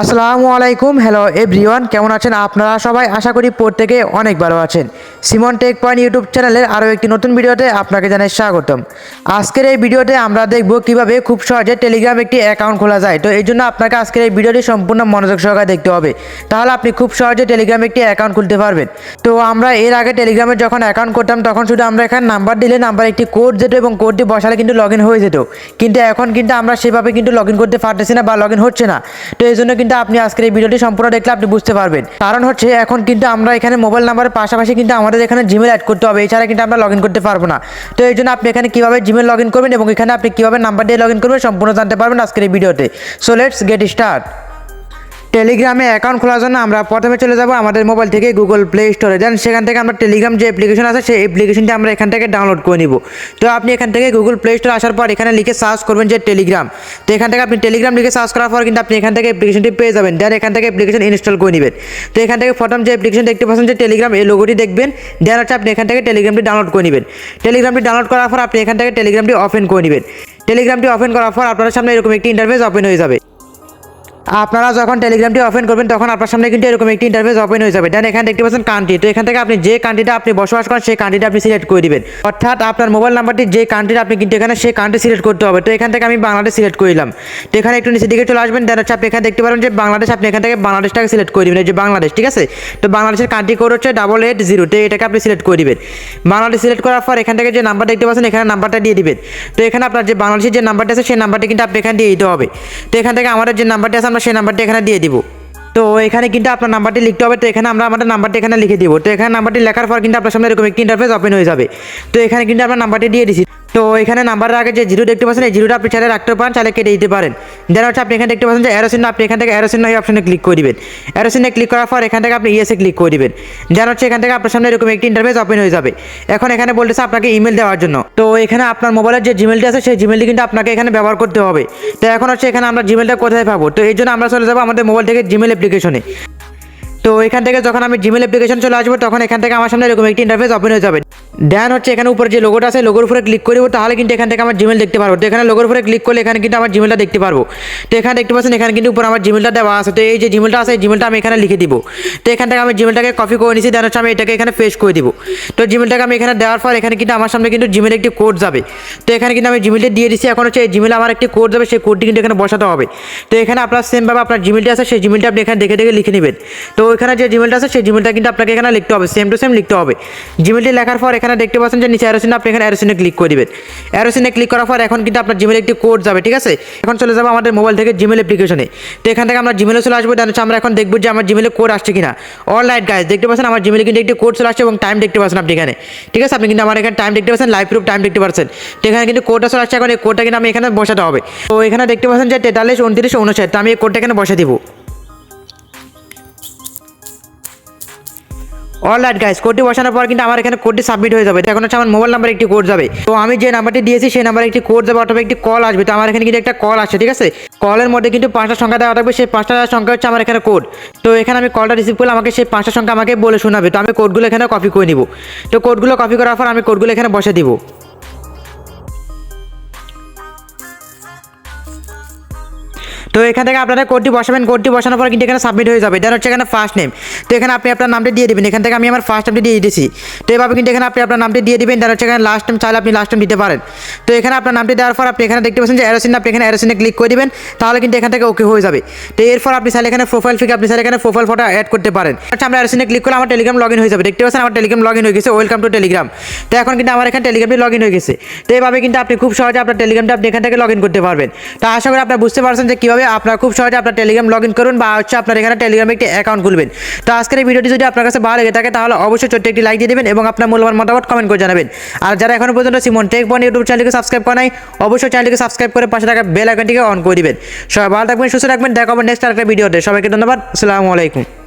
আসসালামু আলাইকুম hello everyone কেমন আছেন আপনারা সবাই? আশা করি প্রত্যেকে অনেক ভালো আছেন। সিমন টেক পয়েন্ট ইউটিউব চ্যানেলের আরও একটি নতুন ভিডিওতে আপনাকে জানাই স্বাগতম। আজকের এই ভিডিওতে আমরা দেখব কীভাবে খুব সহজে টেলিগ্রাম একটি অ্যাকাউন্ট খোলা যায়। তো এই জন্য আপনাকে আজকের এই ভিডিওটি সম্পূর্ণ মনোযোগ সহকারে দেখতে হবে। তাহলে আপনি খুব সহজে টেলিগ্রামে একটি অ্যাকাউন্ট খুলতে পারবেন। তো আমরা এর আগে টেলিগ্রামে যখন অ্যাকাউন্ট করতাম, তখন শুধু আমরা এখানে নাম্বার দিলে নাম্বার একটি কোড যেত এবং কোডটি বসালে কিন্তু লগ হয়ে যেত। কিন্তু এখন কিন্তু আমরা সেভাবে কিন্তু লগ করতে পারতেছি না বা লগ হচ্ছে না। তো এই জন্য কিন্তু আপনি আজকের এই ভিডিওটি সম্পূর্ণ দেখলে আপনি বুঝতে পারবেন। কারণ হচ্ছে এখন কিন্তু আমরা এখানে মোবাইল নাম্বারের পাশাপাশি কিন্তু আমাদের এখানে জিমেল অ্যাড করতে হবে। এছাড়া কিন্তু আমরা লগ ইন করতে পারব না। তো এই জন্য আপনি এখানে কীভাবে জিমেল লগ ইন করবেন এবং এখানে আপনি কীভাবে নাম্বার দিয়ে লগ ইন করবেন সম্পূর্ণ জানতে পারবেন আজকের এই ভিডিওতে। সো লেটস গেট স্টার্ট টেলিগ্রামে অ্যাকাউন্ট খোলার জন্য আমরা প্রথমে চলে যাব আমাদের মোবাইল থেকে গুগল প্লে স্টোরে দেন সেখান থেকে আমরা টেলিগ্রাম যে অ্যাপ্লিকেশন আছে, সেই অ্যাপ্লিকেশনটি আমরা এখান থেকে ডাউনলোড করে নিব। তো আপনি এখান থেকে গুগল প্লে স্টোরে আসার পর এখানে লিখে সার্চ করবেন যে টেলিগ্রাম তো এখান থেকে আপনি টেলিগ্রাম লিখে সার্চ করার পর কিন্তু আপনি এখান থেকে অ্যাপ্লিকেশনটি পেয়ে যাবেন। দেন এখান থেকে অ্যাপ্লিকেশন ইনস্টল করে নেবেন। তো এখান থেকে প্রথম যে অ্যাপ্লিকেশন দেখতে পাচ্ছেন যে টেলিগ্রাম এই লোগোটি দেখবেন। দেন হচ্ছে আপনি এখান থেকে টেলিগ্রামটি ডাউনলোড করে নেবেন। টেলিগ্রামটি ডাউনলোড করার পর আপনি এখান থেকে টেলিগ্রামটি ওপেন করে নেবেন। টেলিগ্রামটি ওপেন করার পর আপনার সামনে এরকম একটি ইন্টারফেস ওপেন হয়ে যাবে। আপনারা যখন টেলিগ্রামটি ওপেন করবেন, তখন আপনার সামনে কিন্তু এরকম একটি ইন্টারফেস ওপেন হয়ে যাবে। দেন এখানে দেখতে পাচ্ছেন কান্ট্রি তো এখান থেকে আপনি যে কান্ট্রিটা আপনি বসবাস করেন, সেই কান্ট্রিটা আপনি সিলেক্ট করে দিবেন। অর্থাৎ আপনার মোবাইল নাম্বারটি যে কান্ট্রিটা আপনি কিন্তু এখানে, সেই কান্ট্রি সিলেক্ট করতে হবে। তো এখান থেকে আমি বাংলাদেশ সিলেক্ট করলাম তো এখানে একটু নিচের দিকে চলে আসবেন দেন হচ্ছে আপনি এখানে দেখতে পারেন যে বাংলাদেশ, আপনি এখান থেকে বাংলাদেশটাকে সিলেক্ট করে দিবেন। এই যে বাংলাদেশ, ঠিক আছে? তো বাংলাদেশের কান্ট্রি কোড হচ্ছে ডাবল এইট জিরো তো এটাকে আপনি সিলেক্ট করে দিবেন। বাংলাদেশ সিলেক্ট করার পর এখান থেকে যে নাম্বার দেখতে পাচ্ছেন, এখানে নাম্বারটা দিয়ে দিবেন। তো এখানে আপনার যে বাংলাদেশের যে নাম্বারটা আছে, সেই নাম্বারটি কিন্তু আপনি এখানে দিয়ে দিতে হবে। তো এখান থেকে আমাদের যে নাম্বারটি আছে আমরা সেই নাম্বারটি এখানে দিয়ে দিব। তো এখানে কিন্তু আপনার নাম্বারটি লিখতে হবে। তো এখানে আমরা আমাদের নাম্বারটি এখানে লিখে দিব। তো এখানে নাম্বারটি লেখার পর কিন্তু আপনার সামনে এরকম একটি ইন্টারফেস ওপেন হয়ে যাবে। তো এখানে কিন্তু আপনার নাম্বারটি দিয়ে দিছি। তো এখানে নাম্বারের আগে যে জিরো দেখতে পাচ্ছেন, এই জিরোটা আপনি চাইলে রাখতে পারেন, চাইলে কেটে দিতে পারেন। দেন হচ্ছে আপনি এখানে দেখতে পাচ্ছেন যে অ্যারোসিন আপনি এখান থেকে অ্যারোসিন এই অপশনে ক্লিক করে দিবেন। অ্যারোসিনে ক্লিক করার পর এখান থেকে আপনি ইয়েসে ক্লিক করে দিবেন। দেন হচ্ছে এখান থেকে আপনার সামনে এরকম একটি ইন্টারফেস ওপেন হয়ে যাবে। এখন এখানে বলতেছে আপনাকে ইমেল দেওয়ার জন্য। তো এখানে আপনার মোবাইলের যে জিমেলটি আছে, সেই জিমেলটি কিন্তু আপনাকে এখানে ব্যবহার করতে হবে। তো এখন হচ্ছে এখানে আমরা জিমেলটা কোথায় পাবো? তো এই জন্য আমরা চলে যাব আমাদের মোবাইল থেকে জিমেল অ্যাপ্লিকেশনে তো এখান থেকে যখন আমি জিমেল অ্যাপ্লিকেশন চলে আসব, তখন এখান থেকে আমার সামনে এরকম একটি ইন্টারফেস ওপেন হয়ে যাবে। দেন হচ্ছে এখানে উপরে যে লোগোটা আছে লোগোর উপরে ক্লিক করব তাহলে কিন্তু এখান থেকে আমার জিমেল দেখতে পারব। তো এখানে লোগোর উপরে ক্লিক করলে এখানে কিন্তু আমার জিমেলটা দেখতে পারব। তো এখানে দেখতে পাচ্ছেন, এখানে কিন্তু উপরে আমার জিমেলটা দেওয়া আছে। তো এই যে জিমেলটা আছে, এই জিমেলটা আমি এখানে লিখে দিব। তো এখান থেকে আমি জিমেলটাকে কপি করে নিয়েছি দেন হচ্ছে আমি এটাকে এখানে পেস্ট করে দিব। তো জিমেলটাকে আমি এখানে দেওয়ার পর এখানে কিন্তু আমার সামনে কিন্তু জিমেল একটি কোড যাবে। তো এখানে কিন্তু আমি জিমেলটা দিয়ে দিচ্ছি এখন হচ্ছে এই জিমেলে আমার একটি কোড যাবে, সেই কোডটি কিন্তু এখানে বসাতে হবে। তো এখানে আপনার সেমভাবে আপনার জিমেলটি আছে, সেই জিমেলটা আপনি এখানে দেখে দেখে লিখে নেবেন। তো এখানে যে জিমেলটা আছে, সেই জিমেলটা কিন্তু আপনাকে এখানে লিখতে হবে সেম টু সেম লিখতে হবে। জিমেলটি লেখার পর এখানে দেখতে পাচ্ছেন যে নিচে অ্যারোসিনে আপনি এখানে অ্যারোসিনে ক্লিক করে দিবেন। অ্যারোসিনে ক্লিক করার পর এখন কিন্তু আপনার জিমেলে একটি কোড যাবে, ঠিক আছে? এখন চলে যাব আমাদের মোবাইল থেকে জিমেল অ্যাপ্লিকেশনে তো এখান থেকে আমরা জিমেলে চলে আসব দেন আমরা এখন দেখব যে আমার জিমেলে কোড আসছে কিনা। অল রাইট গাইজ দেখতে পাচ্ছেন আমার জিমেলে কিন্তু একটি কোড চলে আসছে এবং টাইম দেখতে পাচ্ছেন আপনি এখানে। ঠিক আছে, আপনি কিন্তু আমার এখানে টাইম দেখতে পাচ্ছেন লাইভ প্রুফ টাইম দেখতে পাচ্ছেন। তো এখানে কিন্তু কোডটা চলে আসছে, এখন এই কোডটা কিন্তু আমি এখানে বসাতে হবে। তো এখানে দেখতে পাচ্ছেন যে তেতাল্লিশ, উনত্রিশ, উনষাট, তো আমি এই কোডটা এখানে বসে দিব। অল রাইট গাইস কোডটি বসানোর পর কিন্তু আমার এখানে কোডটি সাবমিট হয়ে যাবে। এখন হচ্ছে আমার মোবাইল নাম্বার একটি কোড যাবে। তো আমি যে নাম্বারটি দিয়েছি, সেই নাম্বারে একটি কোড যাবে, অথবা একটি কল আসবে। তো আমার এখানে কিন্তু একটা কল আসছে, ঠিক আছে? কলের মধ্যে কিন্তু পাঁচটা সংখ্যা দেওয়া থাকবে, সেই পাঁচটা সংখ্যা হচ্ছে আমার এখানে কোড তো এখানে আমি কলটা রিসিভ করলে আমাকে সেই পাঁচটা সংখ্যা আমাকে বলে শোনাবে। তো আমি কোডগুলো এখানে কপি করে নিব। তো কোডগুলো কপি করার পর আমি কোডগুলো এখানে বসে দিব। তো এখান থেকে আপনারা কোডটি বসাবেন কোডটি বসানোর পর কিন্তু এখানে সাবমিট হয়ে যাবে। দেন হচ্ছে এখানে ফার্স্ট নেম তো এখানে আপনি আপনার নামটি দিয়ে দেবেন। এখান থেকে আমি আমার ফার্স্ট নামটি দিয়ে দিয়েছি তো এভাবে কিন্তু এখানে আপনি আপনার নামটি দিয়ে দিবেন। দেন হচ্ছে এখানে লাস্ট টাইম চাইলে আপনি লাস্ট টাইম দিতে পারেন। তো এখানে আপনার নামটি দেওয়ার পর আপনি এখানে দেখতে পাচ্ছেন যে অ্যারোসিন আপনি এখানে অ্যারোসিনে ক্লিক করে দিবেন। তাহলে কিন্তু এখান থেকে ওকে হয়ে যাবে। তো এরপর আপনি চাইলে এখানে প্রোফাইল ফিকে আপনি চাইলে এখানে প্রোফাইল ফটো অ্যাড করতে পারেন। আচ্ছা আমরা অ্যারোসিনে ক্লিক করলে আমার টেলিগ্রাম লগ ইন হয়ে যাবে। দেখতে পাচ্ছেন আমার টেলিগ্রাম লগ ইন হয়ে গেছে। ওয়েলকাম টু টেলিগ্রাম তো এখন কিন্তু আমার এখানে টেলিগ্রামটি লগ ইন হয়ে গেছে। তো এইভাবে কিন্তু আপনি খুব সহজে আপনার টেলিগ্রামটা আপনি এখান থেকে লগ ইন করতে পারবেন। তো আশা করি আপনারা বুঝতে পারছেন যে কীভাবে আপনার খুব সহজে আপনার টেলিগ্রাম লগ ইন করুন বা হচ্ছে আপনার এখানে টেলিগ্রামে একটি অ্যাকাউন্ট খুলবেন। তো আজকের এই ভিডিওটি যদি আপনার কাছে ভালো লেগে থাকে, তাহলে অবশ্যই ছোট্ট একটি লাইক দিয়ে দেবেন এবং আপনার মূল্যবান মতামত কমেন্ট করে জানাবেন। আর যারা এখনও পর্যন্ত সিমন টেক বন ইউটিউব চ্যানেলকে সাবস্ক্রাইব করা নাই, অবশ্যই চ্যানেলকে সাবস্ক্রাইব করে পাশে থাকা বেল আইকনটিকে অন করে দিবেন। সবাই ভালো থাকবেন, সুস্থ রাখবেন দেখা হবে নেক্সট আরেকটা ভিডিওতে সবাইকে ধন্যবাদ, আসসালামু আলাইকুম।